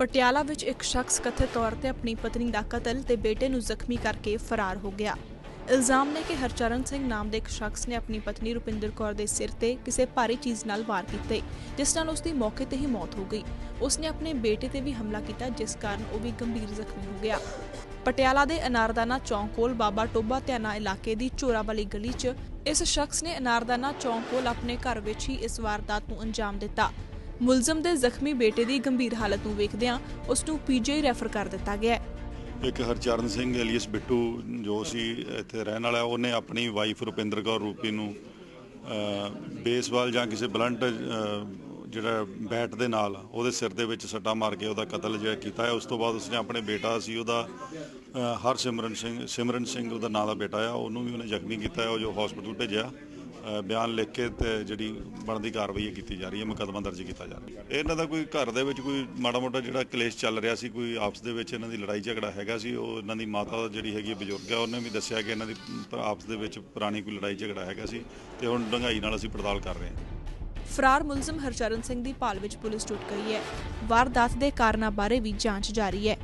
ਪਟਿਆਲਾ ਵਿੱਚ ਇੱਕ ਸ਼ਖਸ ਕਥਿਤ ਤੌਰ ਤੇ ਆਪਣੀ ਪਤਨੀ ਦਾ ਕਤਲ ਤੇ ਬੇਟੇ ਨੂੰ ਜ਼ਖਮੀ ਕਰਕੇ ਫਰਾਰ ਹੋ ਗਿਆ। ਇਲਜ਼ਾਮ ਨੇ ਕਿ ਹਰਚਰਨ ਸਿੰਘ ਨਾਮ ਦੇ ਇੱਕ ਸ਼ਖਸ ਨੇ ਆਪਣੀ ਪਤਨੀ ਰੁਪਿੰਦਰ ਕੌਰ ਦੇ ਸਿਰ ਤੇ ਕਿਸੇ ਭਾਰੀ ਚੀਜ਼ ਨਾਲ ਵਾਰ ਕੀਤੇ, ਜਿਸ ਨਾਲ ਉਸ ਦੀ ਮੌਕੇ ਤੇ ਹੀ ਮੌਤ ਹੋ ਗਈ। ਉਸ ਨੇ ਆਪਣੇ ਬੇਟੇ ਤੇ ਵੀ ਹਮਲਾ ਕੀਤਾ, ਜਿਸ ਕਾਰਨ ਉਹ ਵੀ ਗੰਭੀਰ ਜ਼ਖਮੀ ਹੋ ਗਿਆ। ਪਟਿਆਲਾ ਦੇ ਅਨਾਰਦਾਨਾ ਚੌਂਕ ਕੋਲ ਬਾਬਾ ਟੋਬਾ ਧਿਆਨਾ ਇਲਾਕੇ ਦੀ ਚੋਰਾ ਵਾਲੀ ਗਲੀ 'ਚ ਇਸ ਸ਼ਖਸ ਨੇ ਅਨਾਰਦਾਨਾ ਚੌਂਕ ਕੋਲ ਆਪਣੇ ਘਰ ਵਿੱਚ ਹੀ ਇਸ ਵਾਰਦਾਤ ਨੂੰ ਅੰਜਾਮ ਦਿੱਤਾ। ਮੁਲਜ਼ਮ ਦੇ ਜ਼ਖਮੀ ਬੇਟੇ ਦੀ ਗੰਭੀਰ ਹਾਲਤ ਨੂੰ ਵੇਖਦਿਆਂ ਉਸ ਨੂੰ ਪੀਜੀਆਈ ਰੈਫਰ ਕਰ ਦਿੱਤਾ ਗਿਆ ਹੈ। ਇੱਕ ਹਰਚਰਨ ਸਿੰਘ ਐਲੀਅਸ ਬਿੱਟੂ, ਜੋ ਸੀ ਇੱਥੇ ਰਹਿਣ ਵਾਲਾ, ਉਹਨੇ ਆਪਣੀ ਵਾਈਫ ਰੁਪਿੰਦਰ ਕੌਰ ਰੂਪੀ ਨੂੰ ਬੇਸਬਾਲ ਜਾਂ ਕਿਸੇ ਬਲੰਟ ਜਿਹੜਾ ਬੈਟ ਦੇ ਨਾਲ ਉਹਦੇ ਸਿਰ ਦੇ ਵਿੱਚ ਸੱਟਾ ਮਾਰ ਕੇ ਉਹਦਾ ਕਤਲ ਜਿਹੜਾ ਕੀਤਾ ਹੈ। ਉਸ ਤੋਂ ਬਾਅਦ ਉਸਨੇ ਆਪਣੇ ਬੇਟਾ ਸੀ, ਉਹਦਾ ਹਰਸਿਮਰਨ ਸਿੰਘ, ਸਿਮਰਨ ਸਿੰਘ ਉਹਦਾ ਨਾਂ ਦਾ ਬੇਟਾ ਆ, ਉਹਨੂੰ ਵੀ ਉਹਨੇ ਜ਼ਖਮੀ ਕੀਤਾ ਹੈ, ਉਹ ਜੋ ਹਸਪੀਟਲ ਭੇਜਿਆ। ਬਿਆਨ ਲਿਖ ਕੇ ਤੇ ਜਿਹੜੀ ਬਣਦੀ ਕਾਰਵਾਈ ਹੈ ਕੀਤੀ ਜਾ ਰਹੀ ਹੈ, ਮੁਕੱਦਮਾ ਦਰਜ ਕੀਤਾ ਜਾ ਰਿਹਾ ਹੈ। ਇਹਨਾਂ ਦਾ ਕੋਈ ਘਰ ਦੇ ਵਿੱਚ ਕੋਈ ਮਾੜਾ ਮੋਟਾ ਜਿਹੜਾ ਕਲੇਸ਼ ਚੱਲ ਰਿਹਾ ਸੀ, ਕੋਈ ਆਪਸ ਦੇ ਵਿੱਚ ਇਹਨਾਂ ਦੀ ਲੜਾਈ ਝਗੜਾ ਹੈਗਾ ਸੀ, ਉਹ ਇਹਨਾਂ ਦੀ ਮਾਤਾ ਜਿਹੜੀ ਹੈਗੀ ਹੈ ਬਜ਼ੁਰਗ ਹੈ, ਉਹਨੇ ਵੀ ਦੱਸਿਆ ਕਿ ਇਹਨਾਂ ਦੀ ਆਪਸ ਦੇ ਵਿੱਚ ਪੁਰਾਣੀ ਕੋਈ ਲੜਾਈ ਝਗੜਾ ਹੈਗਾ ਸੀ ਤੇ ਹੁਣ ਡੰਗਾਈ ਨਾਲ ਅਸੀਂ ਪੜਤਾਲ ਕਰ ਰਹੇ ਹਾਂ। ਫਰਾਰ ਮੁਲਜ਼ਮ ਹਰਚਰਨ ਸਿੰਘ ਦੀ ਭਾਲ ਵਿੱਚ ਪੁਲਿਸ ਟੁੱਟ ਗਈ ਹੈ। ਵਾਰਦਾਤ ਦੇ ਕਾਰਨਾਂ ਬਾਰੇ ਵੀ ਜਾਂਚ ਜਾਰੀ ਹੈ।